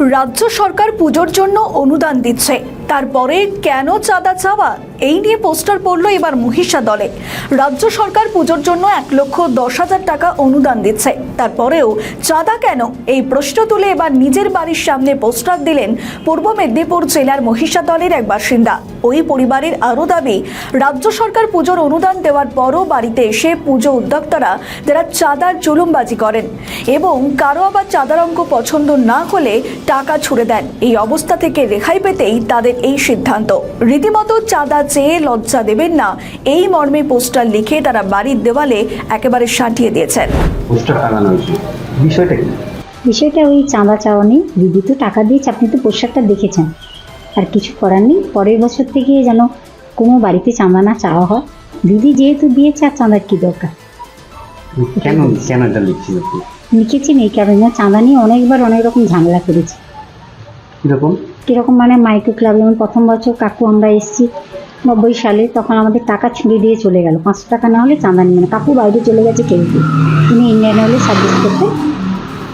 রাজ্য সরকার পুজোর জন্য অনুদান দিচ্ছে। তারপরে কেন চাঁদা চাওয়া? এই নিয়ে পোস্টার পড়ল এবার মহিষা দলে। রাজ্য সরকার পুজোর জন্য এক লক্ষ দশ হাজার টাকা অনুদান দিচ্ছে। তারপরেও চাঁদা কেন? এই প্রশ্ন তুলে এবার নিজের বাড়ির সামনে পোস্টার দিলেন পূর্ব মেদিনীপুর জেলার মহিষা দলের এক বাসিন্দা। ওই পরিবারের আরও দাবি, রাজ্য সরকার পুজোর অনুদান দেওয়ার পরও বাড়িতে এসে পুজো উদ্যোক্তারা যারা চাঁদার জুলুমবাজি করেন এবং কারও আবার চাঁদার অঙ্ক পছন্দ না হলে টাকা ছুড়ে দেন। এই অবস্থা থেকে রেহাই পেতেই তাদের এই সিদ্ধান্ত। রীতিমতো চাঁদা চেয়ে লজ্জা দেবেন না। এই মর্মে পোস্টার লিখে তারা বাড়ির দেওয়ালে একেবারে সাঁটিয়ে দিয়েছেন। পোস্টার টাঙানো হয়েছে। বিষয়টা কি? বিষয়টা ওই চাঁদা চাওয়া নেই। দিদি তো টাকা দিয়েছে আপনি তো পোশাকটা দেখেছেন। আর কিছু করার নেই। পরের বছর থেকে যেন কোনো বাড়িতে চাঁদা না চাওয়া হয়। দিদি যেহেতু দিয়েছে আর চাঁদার কী দরকার? কেন কেন এটা লিখেছেন এই কারণে। চাঁদা নিয়ে অনেকবার অনেক রকম ঝামেলা করেছি। কীরকম? কীরকম মানে মাইক্রো ক্লাব যেমন প্রথম বছর কাকু আমরা এসেছি নব্বই সালে তখন আমাদের টাকা ছুঁড়ে দিয়ে চলে গেল। পাঁচশো টাকা না হলে চাঁদা নিবে না কাকু বাইরে চলে গেছে কেউকে তিনি ইন্ডিয়ান হলে সার্ভিস করতে।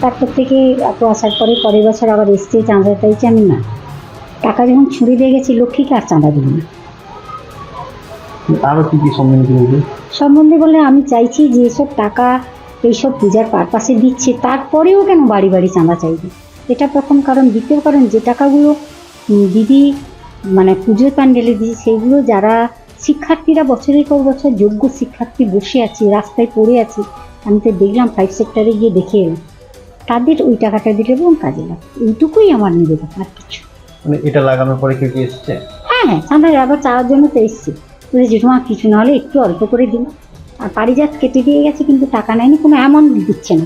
তারপর থেকে কাকু আসার পরে পরের বছর আবার এসছে চাঁদা চাইছি আমি না। টাকা যখন ছুঁড়ে দিয়ে গেছি লক্ষ্মীকে আর চাঁদা দিল না। আরও কি কি হয়েছে সম্বন্ধে বলে আমি চাইছি যে এসব টাকা এইসব পূজার পারপাসে দিচ্ছে তারপরেও কেন বাড়ি বাড়ি চাঁদা চাইবে? এটা প্রথম কারণ। দ্বিতীয় কারণ যে টাকাগুলো দিদি মানে পুজোর প্যান্ডেলে দিয়েছে সেগুলো যারা শিক্ষার্থীরা বছরের পর বছর যোগ্য শিক্ষার্থী বসে আছে রাস্তায় পড়ে আছে আমি তো দেখলাম ফাইভ সেক্টরে গিয়ে দেখে এলাম। তাদের ওই টাকাটা দিলে এবং কাজে লাগে এইটুকুই আমার নিবেদন আর কিছু। মানে এটা লাগানোর পরে কেউ কি এসছে? হ্যাঁ হ্যাঁ চাঁদা আবার চাওয়ার জন্য তো এসছি। বলে জেঠুমা কিছু না হলে একটু অল্প করে দিন আর পারিজাত কেটে দিয়ে গেছে কিন্তু টাকা নেয়নি কোনো অ্যামাউন্ট দিচ্ছে না।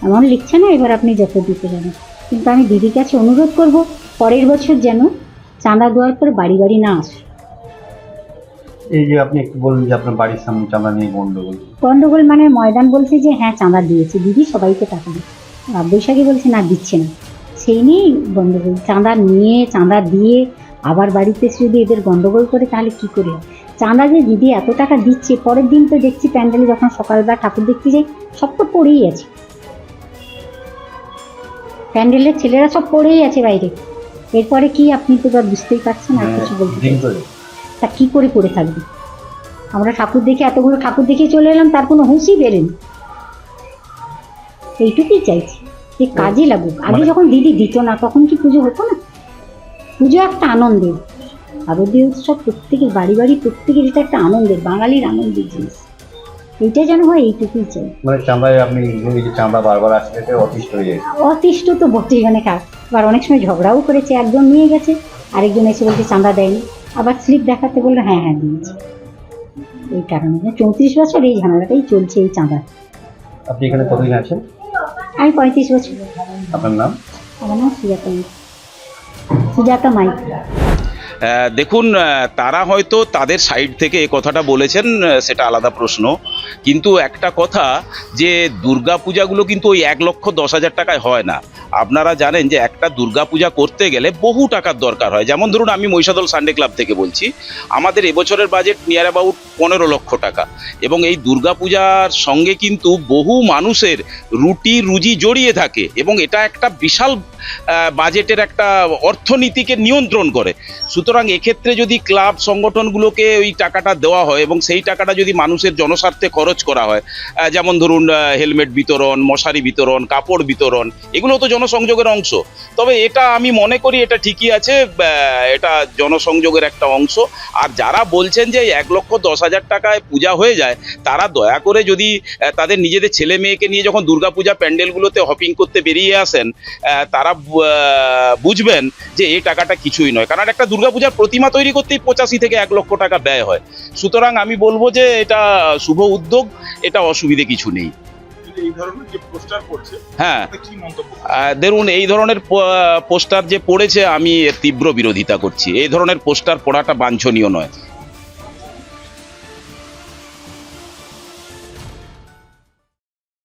অ্যামাউন্ট লিখছে না এবার আপনি যত দিতে যাবেন। কিন্তু আমি দিদির কাছে অনুরোধ করব পরের বছর যেন চাঁদা দেওয়ার পর বাড়ি বাড়ি না আসে। এই যে আপনি একটু বললেন যে আপনার বাড়ির সামনে চাঁদা নিয়ে গন্ডগোল। গন্ডগোল মানে ময়দান বলছে যে হ্যাঁ চাঁদা দিয়েছে দিদি সবাইকে টাকা দিচ্ছে আর বৈশাখী বলছে না দিচ্ছে না। সেই নিয়েই গন্ডগোল চাঁদা নিয়ে চাঁদা দিয়ে আবার বাড়িতে এসে যদি এদের গন্ডগোল করে তাহলে কি করে হয়? চাঁদা যে দিদি এত টাকা দিচ্ছে পরের দিন তো দেখছি প্যান্ডেলে যখন সকালবেলা ঠাকুর দেখতে যাই সব তো পড়েই আছে। প্যান্ডেলের ছেলেরা সব পড়েই আছে বাইরে। এরপরে কি আপনি তো আর বুঝতেই পারছেন আর কিছু বলতে পারছেন করে। তা কি করে পড়ে থাকবে? আমরা ঠাকুর দেখে এতগুলো ঠাকুর দেখে চলে এলাম তার কোনো হুঁশই বেরেন এইটুকুই চাইছি যে কাজে লাগুক। আগে মানে- যখন দিদি দিত না তখন কি পুজো হতো না? পুজো একটা আনন্দের। শারদীয় উৎসব প্রত্যেকের বাড়ি বাড়ি প্রত্যেকের এটা একটা আনন্দের বাঙালির আনন্দের জিনিস। এইটা যেন হয় এইটুকুই চাই। মানে চাঁদায় আপনি যে চাঁদা বারবার আসলে এটা অতিষ্ঠ হয়ে যায় অতিষ্ঠ তো বটেই মানে কাজ আবার অনেক সময় ঝগড়াও করেছে একজন নিয়ে গেছে আরেকজন এসে বলছে চাঁদা দেয়নি। আবার স্লিপ দেখাতে বলল হ্যাঁ হ্যাঁ দিয়েছি। এই কারণে চৌত্রিশ বছর এই ঝামেলাটাই চলছে এই চাঁদা আপনি এখানে কতদিন আছেন? আমি পঁয়ত্রিশ বছর। আপনার নাম? আমার নাম সুজাতা মাইক সুজাতা মাইক দেখুন তারা হয়তো তাদের সাইড থেকে এই কথাটা বলেছেন সেটা আলাদা প্রশ্ন। কিন্তু একটা কথা, যে দুর্গা পূজাগুলো কিন্তু ওই এক লক্ষ দশ হাজার টাকায় হয় না। আপনারা জানেন যে একটা দুর্গা পূজা করতে গেলে বহু টাকার দরকার হয়। যেমন ধরুন, আমি মহিষাদল সানডে ক্লাব থেকে বলছি, আমাদের এবছরের বাজেট নিয়ার অ্যাবাউট পনেরো লক্ষ টাকা। এবং এই দুর্গা পূজার সঙ্গে কিন্তু বহু মানুষের রুটি রুজি জড়িয়ে থাকে। এবং এটা একটা বিশাল বাজেটের একটা অর্থনীতিকে নিয়ন্ত্রণ করে। সুতরাং এক্ষেত্রে যদি ক্লাব সংগঠনগুলোকে ওই টাকাটা দেওয়া হয় এবং সেই টাকাটা যদি মানুষের জনস্বার্থে খরচ করা হয় যেমন ধরুন হেলমেট বিতরণ মশারি বিতরণ কাপড় বিতরণ এগুলো তো জনসংযোগের অংশ। তবে এটা আমি মনে করি এটা ঠিকই আছে এটা জনসংযোগের একটা অংশ। আর যারা বলছেন যে এক লক্ষ দশ হাজার টাকায় পূজা হয়ে যায় তারা দয়া করে যদি তাদের নিজেদের ছেলে মেয়েকে নিয়ে যখন দুর্গাপূজা প্যান্ডেলগুলোতে হপিং করতে বেরিয়ে আসেন আহ, তারা বুঝবেন যে এই টাকাটা কিছুই নয়। কারণ একটা দুর্গাপূজার প্রতিমা তৈরি করতেই পঁচাশি থেকে এক লক্ষ টাকা ব্যয় হয়। সুতরাং আমি বলব যে এটা শুভ উদ্যোগ এটা অসুবিধে কিছু নেই। হ্যাঁ। দেখুন এই ধরনের পোস্টার যে পড়েছে আমি তীব্র বিরোধিতা করছি। এই ধরনের পোস্টার পড়াটা বাঞ্ছনীয় নয়।